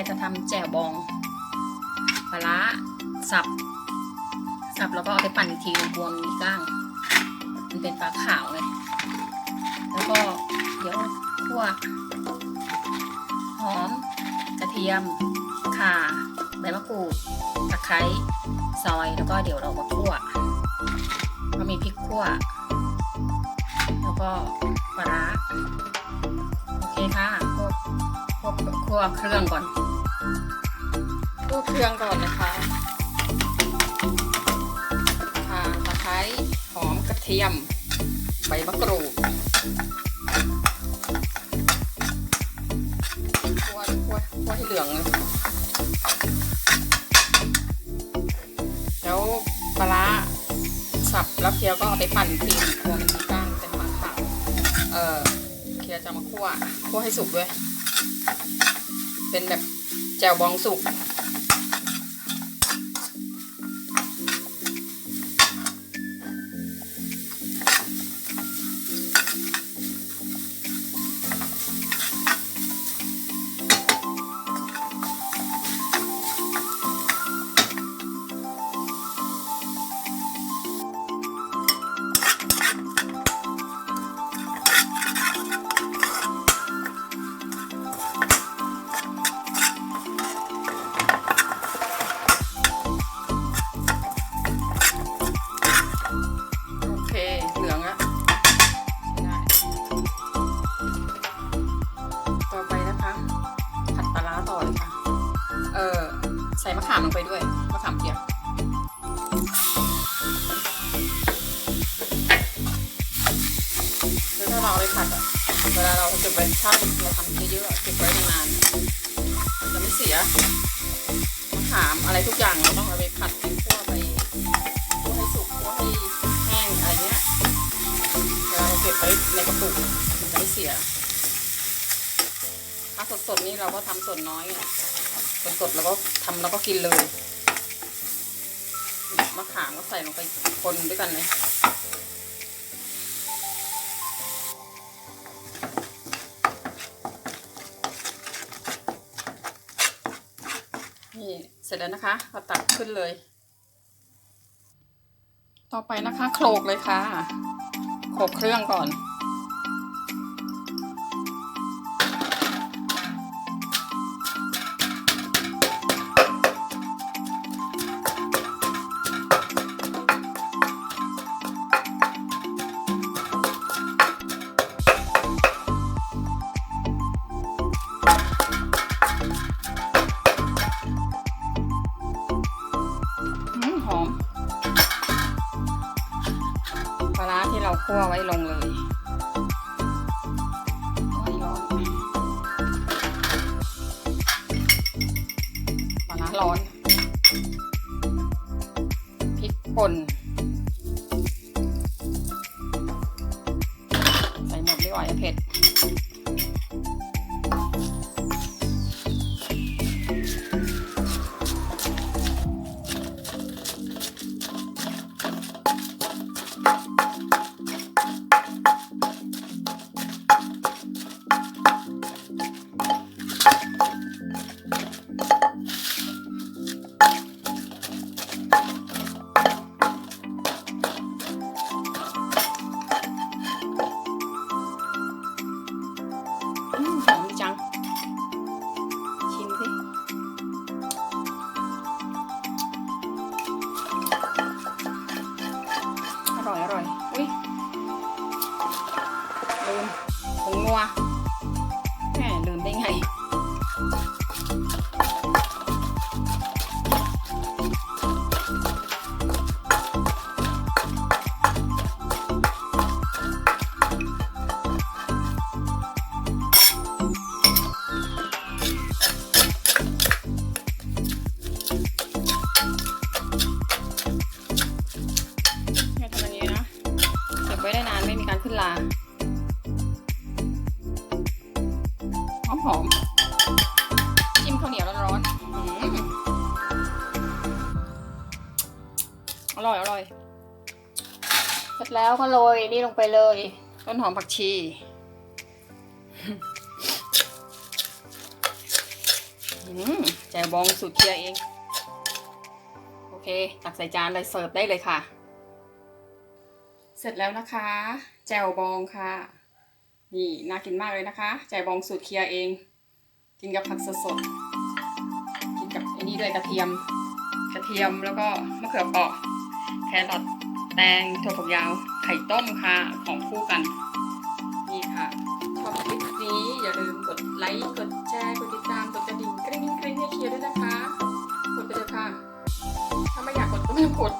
ร์จะทำแจ่วบองปลาร้าสับ สับแล้วก็เอาไปปั่นอีกทีรวมมีก้าง มันเป็นปลาขาวไงแล้วก็เดี๋ยวคั่วหอม กระเทียม ข่า ใบมะกรูด ตะไคร้ซอย แล้วก็เดี๋ยวเรามาคั่วก็มีพริกคั่ว แล้วก็ปลา ร้าโอเคค่ะคั่วคั่วคั่วเครื่องก่อนคั่วเครื่องก่อนนะคะข่าตะไคร้หอมกระเทียม ใบมะกรูดคั่วคั่วคั่วให้เหลืองเลยแล้วปลาร้าสับแล้วเคียวก็เอาไปปั่นทีนึงคั่วมันมีก้างเป็นปลาขาวเออ เคียวจะมาคั่วคั่วให้สุกด้วย เป็นแบบแจ่วบองสุก ออ ใส่มะขามลงไปด้วย มะขามเปียกคือถ้าเราเอาไปผัดอะเวลาเราเก็บไว้ถ้าเราทำเยอะๆอะเก็บไว้นานๆมันจะไม่เสีย มะขามอะไรทุกอย่างเราต้องเอาไปผัดไปคั่วไปคั่วให้สุกคั่วให้แห้งอะไรเงี้ยเวลาเราเก็บไว้ในกระปุกมันจะไม่เสียถ้าสดๆนี่เราก็ทำส่วนน้อยอะ สดๆเราก็ทำแล้วก็กินเลยมะขามก็ใส่ลงไปคนด้วยกันเลยนี่เสร็จแล้วนะคะก็ตักขึ้นเลย ต่อไปนะคะโขลกเลยค่ะโขลกเครื่องก่อน คั่วไว้ลงเลยโอ้ยร้อนปลาร้าร้อน พริกป่น ใส่หมดไม่ไหวอะเผ็ด วแหมลืมได้ไงแค่ทำอันนี้นะ เก็บไว้ได้นานไม่มีการขึ้นลา อมหอมๆจิ้มข้าวเหนียวร้อนๆอื้อหืออร่อยอร่อยเสร็จแล้วก็โรยนี่ลงไปเลย ต้นหอมผักชีนอืมแจวบองสูตรเคียเอง โอเค ตักใส่จานเลยเสิร์ฟได้เลยค่ะ เสร็จแล้วนะคะ แจวบองค่ะ นี่น่ากินมากเลยนะคะแจบองสูตรเคียเอง กินกับผักสดๆกินกับไอ้นี่ด้วยกระเทียม กระเทียมแล้วก็มะเขือเปราะแครอทแตงถั่วฝักยาว ไข่ต้มค่ะของคู่กัน นี่ค่ะชอบคลิปนี้อย่าลืมกดไลค์ กดแชร์ กดติดตาม กดกระดิ่งกริ๊งกริ๊งให้เคียร์ด้วยนะคะ กดไปเลยค่ะ ถ้าไม่อยากกดก็ไม่ต้องกด